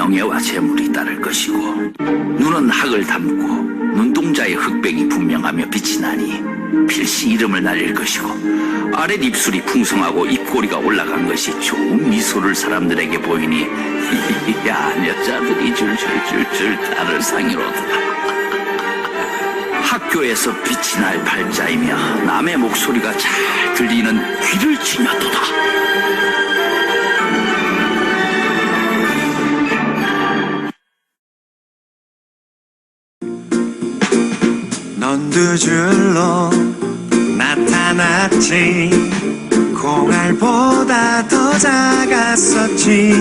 명예와 재물이 따를 것이고 눈은 학을 담고 눈동자의 흑백이 분명하며 빛이 나니 필시 이름을 날릴 것이고 아랫 입술이 풍성하고 입꼬리가 올라간 것이 좋은 미소를 사람들에게 보이니 야 여자들이 줄줄줄줄 따를 상이로다. 학교에서 빛이 날 팔자이며 남의 목소리가 잘 들리는 귀를 지녔도다 두 줄로 나타났지. 콩알보다 더 작았었지.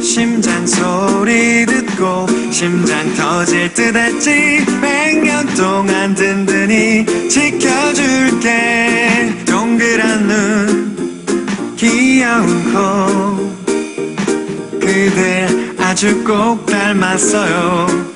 심장 소리 듣고 심장 터질 듯 했지. 백년 동안 든든히 지켜줄게. 동그란 눈 귀여운 코. 그대 아주 꼭 닮았어요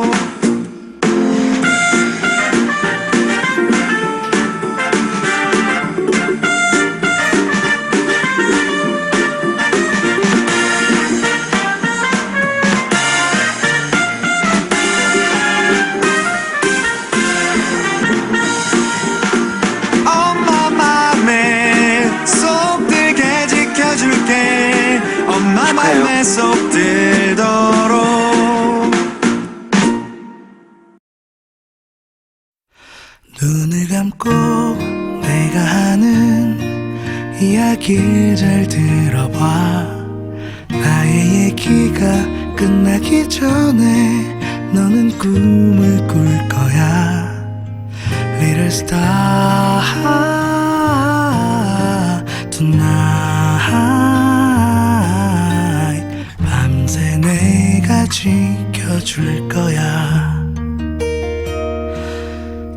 들도록. 눈을 감고 내가 하는 이야기를 잘 들어봐. 나의 얘기가 끝나기 전에 너는 꿈을 꿀 거야. Little star tonight 지켜줄 거야.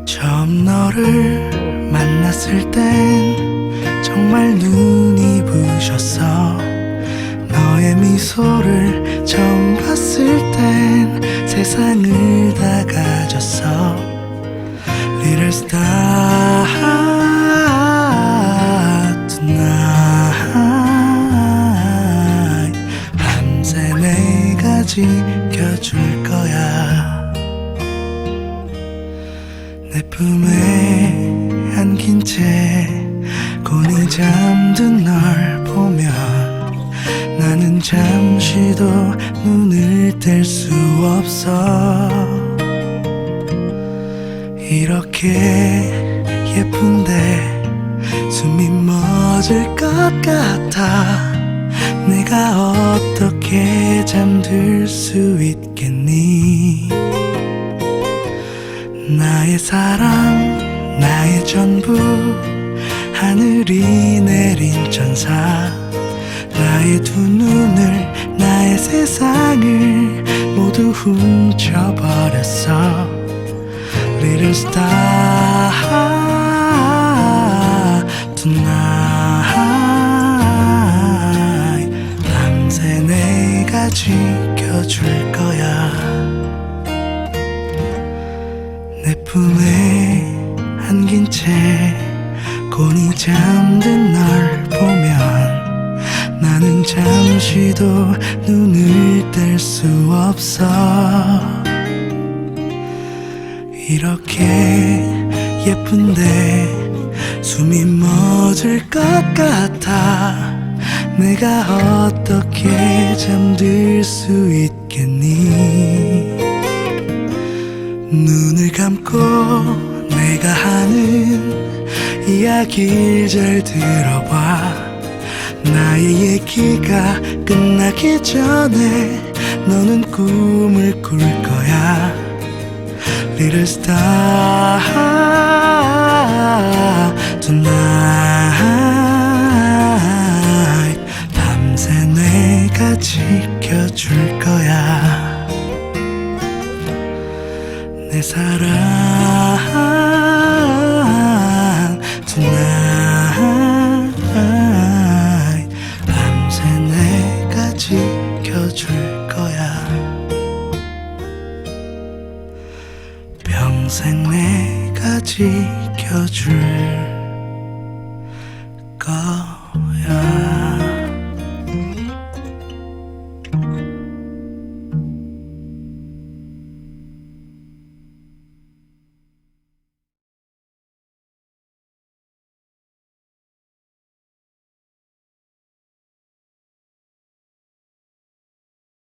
처음 너를 만났을 땐 정말 눈이 부셨어. 너의 미소를 처음 봤을 땐 세상을 다 가졌어. Little star 지켜줄 거야. 내 품에 안긴 채 곤히 잠든 널 보면 나는 잠시도 눈을 뗄 수 없어. 이렇게 예쁜데 숨이 멎을 것 같아 내가 어떻게 잠들 수 있겠니? 나의 사랑 나의 전부 하늘이 내린 천사. 나의 두 눈을 나의 세상을 모두 훔쳐버렸어. Little star 지켜줄 거야. 내 품에 안긴 채 곤히 잠든 널 보면 나는 잠시도 눈을 뗄 수 없어. 이렇게 예쁜데 숨이 멎을 것 같아 내가 어떻게 잠들 수 있겠니? 눈을 감고 내가 하는 이야기를 잘 들어봐. 나의 얘기가 끝나기 전에 너는 꿈을 꿀 거야. Little star 지켜 지켜줄 거야. 내 사랑 tonight. 밤새 내가 지켜줄 거야. 평생 내가 지켜줄